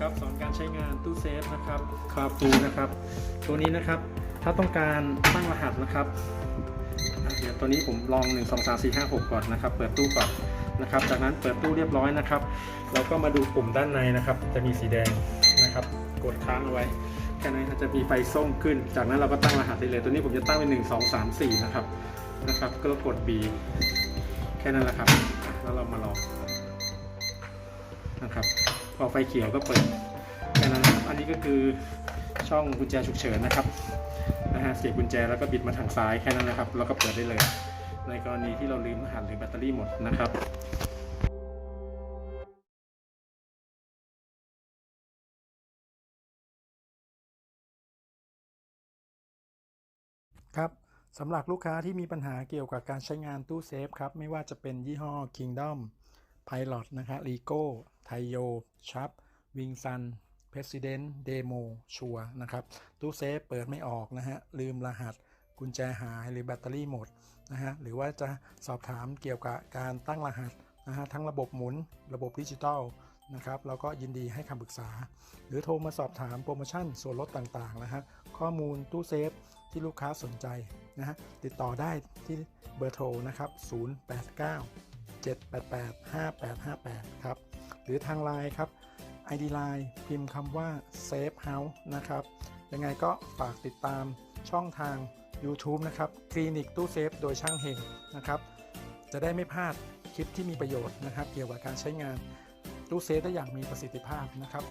ครับสอนการใช้งานตู้เซฟนะครับคาฟูนะครับ ตัวนี้นะครับถ้าต้องการตั้งรหัสนะครับอะเดี๋ยวตัวนี้ผมลอง 1 2 3 4 5 6 ก่อนนะครับ เปิดตู้ก่อนนะครับ จากนั้นเปิดตู้เรียบร้อยนะครับ เราก็มาดูปุ่มด้านในนะครับ จะมีสีแดงนะครับ กดค้างเอาไว้แค่นั้นจะมีไฟส้มขึ้น จากนั้นเราก็ตั้งรหัสได้เลย ตัวนี้ผมจะตั้งเป็น 1 2 3 4 นะครับนะครับ ก็กด B แค่นั้นแหละครับอะแล้วเรามาลอง นะครับพอไฟเขียวก็เปิดแค่นั้นนะครับอันนี้ก็คือช่องกุญแจฉุกเฉินนะครับนะฮะเสียบกุญแจแล้วก็บิดมาทางซ้ายแค่นั้นนะครับ แล้วก็เปิดได้เลย ในกรณีที่เราลืมรหัสหรือแบตเตอรี่หมดนะครับครับสำหรับลูกค้าที่มีปัญหาเกี่ยวกับการใช้งานตู้เซฟครับ ไม่ว่าจะเป็นยี่ห้อ Kingdom Pilot นะครับ lego Rico t a i o Sharp Wing Sun President Demo ชัวนะครับ ตู้เซฟเปิดไม่ออกนะฮะ ลืมรหัสกุญแจหายหรือแบตเตอรี่หมดนะฮะ หรือว่าจะสอบถามเกี่ยวกับการตั้งรหัสนะฮะ ทั้งระบบหมุน ระบบดิจิตอลนะครับเราก็ยินดีให้คำปรึกษา หรือโทรมาสอบถามโปรโมชั่นส่วนลดต่างๆนะฮะข้อมูลตู้เซฟที่ลูกค้าสนใจนะฮะติดต่อได้ที่เบอร์โทรนะครับ 089 788 5858 ครับ หรือทางไลน์ครับ ID Line พิมพ์คำว่า Safe House นะครับ ยังไงก็ฝากติดตามช่องทาง YouTube นะครับ คลินิกตู้เซฟโดยช่างเฮงนะครับ จะได้ไม่พลาดคลิปที่มีประโยชน์นะครับ เกี่ยวกับการใช้งานตู้เซฟได้อย่างมีประสิทธิภาพนะครับ